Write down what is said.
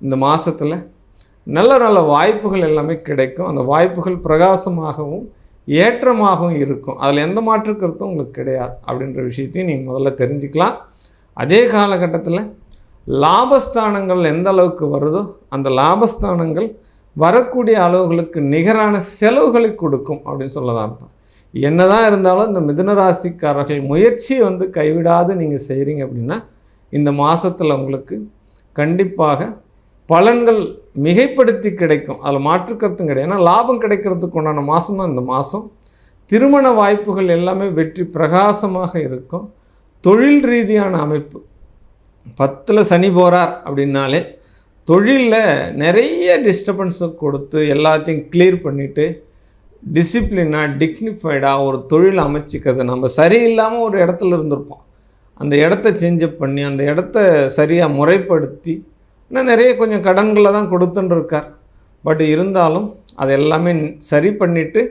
இந்த மாதத்தில் நல்ல நல்ல வாய்ப்புகள் எல்லாமே கிடைக்கும். அந்த வாய்ப்புகள் பிரகாசமாகவும் ஏற்றமாகவும் இருக்கும். அதில் எந்த மாற்று கருத்தும் உங்களுக்கு கிடையாது அப்படின்ற விஷயத்தையும் நீங்கள் முதல்ல தெரிஞ்சுக்கலாம். அதே காலகட்டத்தில் லாபஸ்தானங்கள் எந்த அளவுக்கு வருதோ அந்த லாபஸ்தானங்கள் வரக்கூடிய அளவுகளுக்கு நிகரான செலவுகளை கொடுக்கும் அப்படின்னு சொல்லதான் அர்த்தம் என்னதான் இருந்தாலும் இந்த மிதுன ராசிக்காரர்கள் முயற்சியை வந்து கைவிடாது நீங்கள் செய்கிறீங்க அப்படின்னா இந்த மாதத்தில் உங்களுக்கு கண்டிப்பாக பலன்கள் மிகைப்படுத்தி கிடைக்கும். அதில் மாற்றுக்கருத்தும் கிடையாது. ஏன்னா லாபம் கிடைக்கிறதுக்கு உண்டான மாதம் தான் இந்த மாதம் திருமண வாய்ப்புகள் எல்லாமே வெற்றி பிரகாசமாக இருக்கும். தொழில் ரீதியான அமைப்பு. பத்தில் சனி போகிறார் அப்படின்னாலே தொழிலில் நிறைய டிஸ்டர்பன்ஸை கொடுத்து எல்லாத்தையும் கிளியர் பண்ணிவிட்டு டிசிப்ளினாக டிக்னிஃபைடாக ஒரு தொழில் அமைச்சிக்கிறது. நம்ம சரியில்லாமல் ஒரு இடத்துல இருந்திருப்போம். அந்த இடத்த சேஞ்சப் பண்ணி அந்த இடத்த சரியாக முறைப்படுத்தி இன்னும் நிறைய கொஞ்சம் கடன்களை தான் கொடுத்துன்னு இருக்கார். பட் இருந்தாலும் அதை எல்லாமே சரி பண்ணிவிட்டு